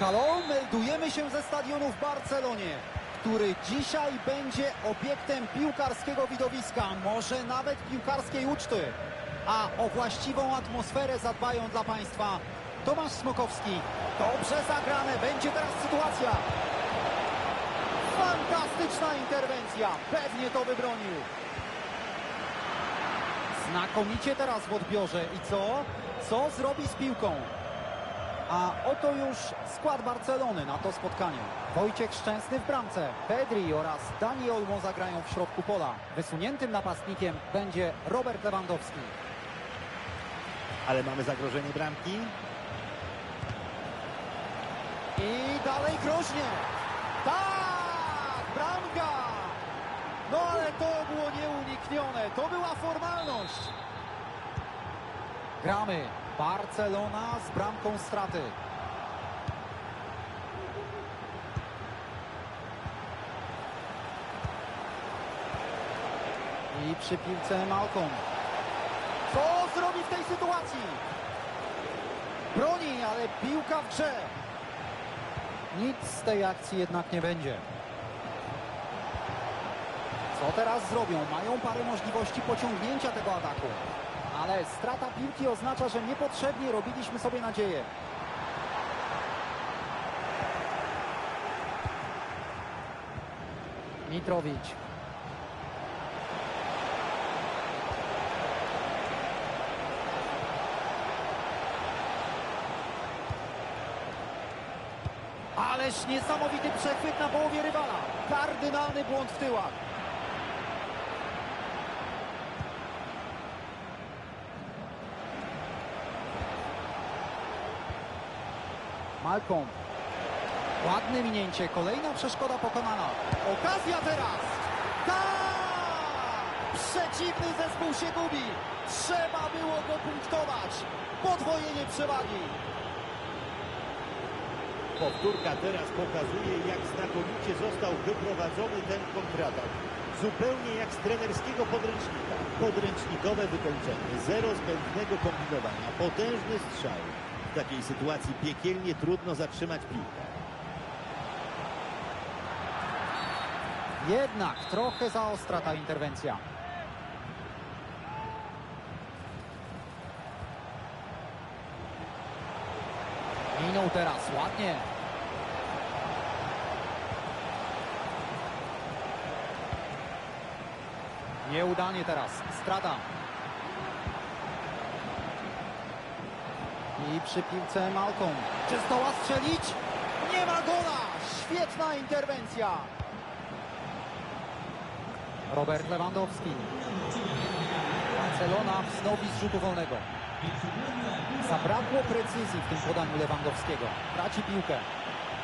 Halo, meldujemy się ze stadionu w Barcelonie, który dzisiaj będzie obiektem piłkarskiego widowiska, może nawet piłkarskiej uczty. A o właściwą atmosferę zadbają dla Państwa Tomasz Smokowski. Dobrze zagrane, będzie teraz sytuacja. Fantastyczna interwencja, pewnie to wybronił. Znakomicie teraz w odbiorze i co? Co zrobi z piłką? A oto już skład Barcelony na to spotkanie. Wojciech Szczęsny w bramce, Pedri oraz Dani Olmo zagrają w środku pola. Wysuniętym napastnikiem będzie Robert Lewandowski. Ale mamy zagrożenie bramki. I dalej groźnie. Tak! Bramka! No ale to było nieuniknione. To była formalność. Gramy. Barcelona z bramką straty. I przy piłce Malcolm. Co zrobi w tej sytuacji? Broni, ale piłka w grze. Nic z tej akcji jednak nie będzie. Co teraz zrobią? Mają parę możliwości pociągnięcia tego ataku. Ale strata piłki oznacza, że niepotrzebnie robiliśmy sobie nadzieję. Mitrowicz. Ależ niesamowity przechwyt na połowie rywala. Kardynalny błąd w tyłach. Malcolm. Ładne minięcie, kolejna przeszkoda pokonana. Okazja teraz! Tak! Przeciwny zespół się gubi. Trzeba było go punktować. Podwojenie przewagi. Powtórka teraz pokazuje, jak znakomicie został wyprowadzony ten kontratak. Zupełnie jak z trenerskiego podręcznika. Podręcznikowe wykończenie, zero zbędnego kombinowania, potężny strzał. W takiej sytuacji piekielnie trudno zatrzymać piłkę. Jednak trochę za ostra ta interwencja. Minął teraz, ładnie. Nieudanie teraz, strata. I przy piłce Malcolm. Czy zdoła strzelić? Nie ma gola! Świetna interwencja. Robert Lewandowski. Barcelona wznowi z rzutu wolnego. Zabrakło precyzji w tym podaniu Lewandowskiego. Traci piłkę.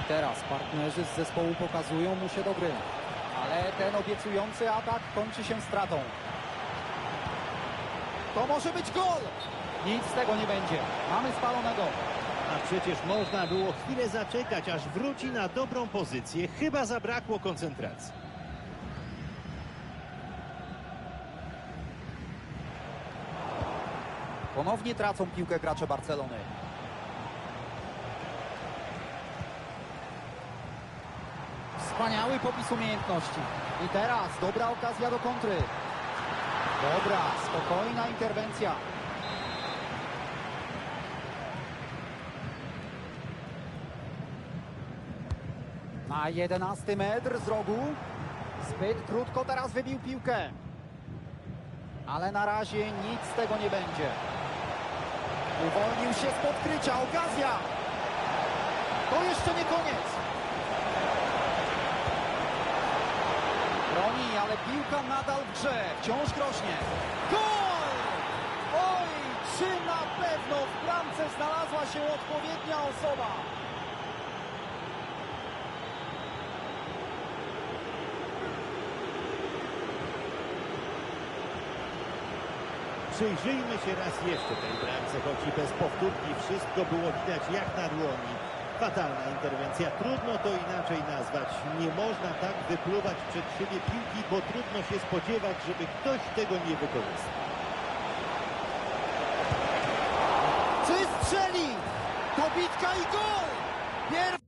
I teraz partnerzy z zespołu pokazują mu się do gry. Ale ten obiecujący atak kończy się stratą. To może być gol! Nic z tego nie będzie. Mamy spalonego. A przecież można było chwilę zaczekać, aż wróci na dobrą pozycję. Chyba zabrakło koncentracji. Ponownie tracą piłkę gracze Barcelony. Wspaniały popis umiejętności. I teraz dobra okazja do kontry. Dobra, spokojna interwencja. Na 11 metr z rogu. Zbyt krótko teraz wybił piłkę. Ale na razie nic z tego nie będzie. Uwolnił się z podkrycia. Okazja! To jeszcze nie koniec. Broni, ale piłka nadal w grze. Wciąż groźnie. Gol! Oj, czy na pewno w bramce znalazła się odpowiednia osoba? Przyjrzyjmy się raz jeszcze tej bramce, choć i bez powtórki wszystko było widać jak na dłoni. Fatalna interwencja, trudno to inaczej nazwać. Nie można tak wypluwać przed siebie piłki, bo trudno się spodziewać, żeby ktoś tego nie wykorzystał. Czy strzeli? Dobitka i gol! Pier...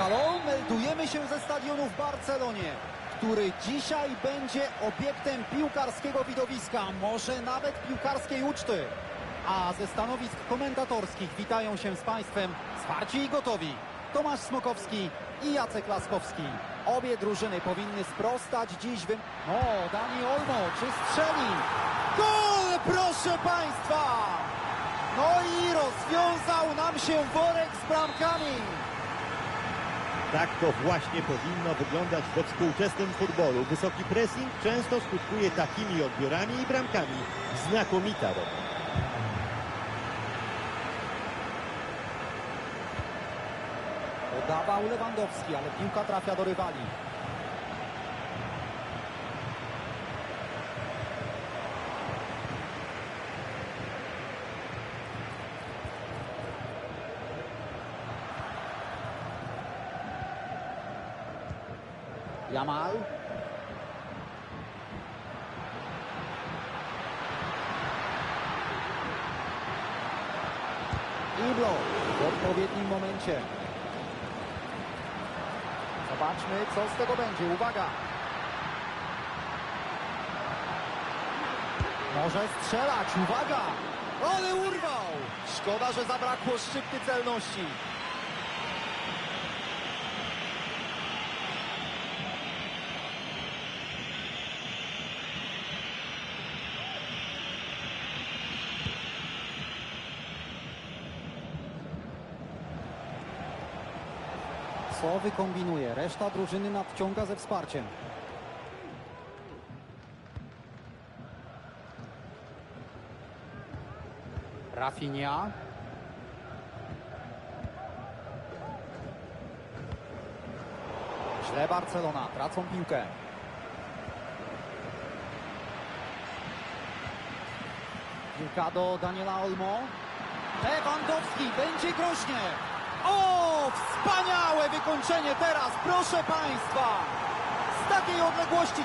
halo, meldujemy się ze stadionu w Barcelonie, który dzisiaj będzie obiektem piłkarskiego widowiska, może nawet piłkarskiej uczty. A ze stanowisk komentatorskich witają się z Państwem zwarci i gotowi Tomasz Smokowski i Jacek Laskowski. Obie drużyny powinny sprostać dziś wy... O, Dani Olmo, czy strzeli? Gol, proszę Państwa! No i rozwiązał nam się worek z bramkami. Tak to właśnie powinno wyglądać we współczesnym futbolu. Wysoki pressing często skutkuje takimi odbiorami i bramkami. Znakomita rola. Podawał Lewandowski, ale piłka trafia do rywali. Jamal. Iblo w odpowiednim momencie. Zobaczmy, co z tego będzie. Uwaga! Może strzelać, uwaga! Ale urwał! Szkoda, że zabrakło szczypty celności. Co wykombinuje? Reszta drużyny nadciąga ze wsparciem. Rafinha. Źle Barcelona, tracą piłkę. Piłka do Daniela Olmo. Lewandowski, będzie groźnie. O, wspaniałe wykończenie teraz, proszę Państwa. Z takiej odległości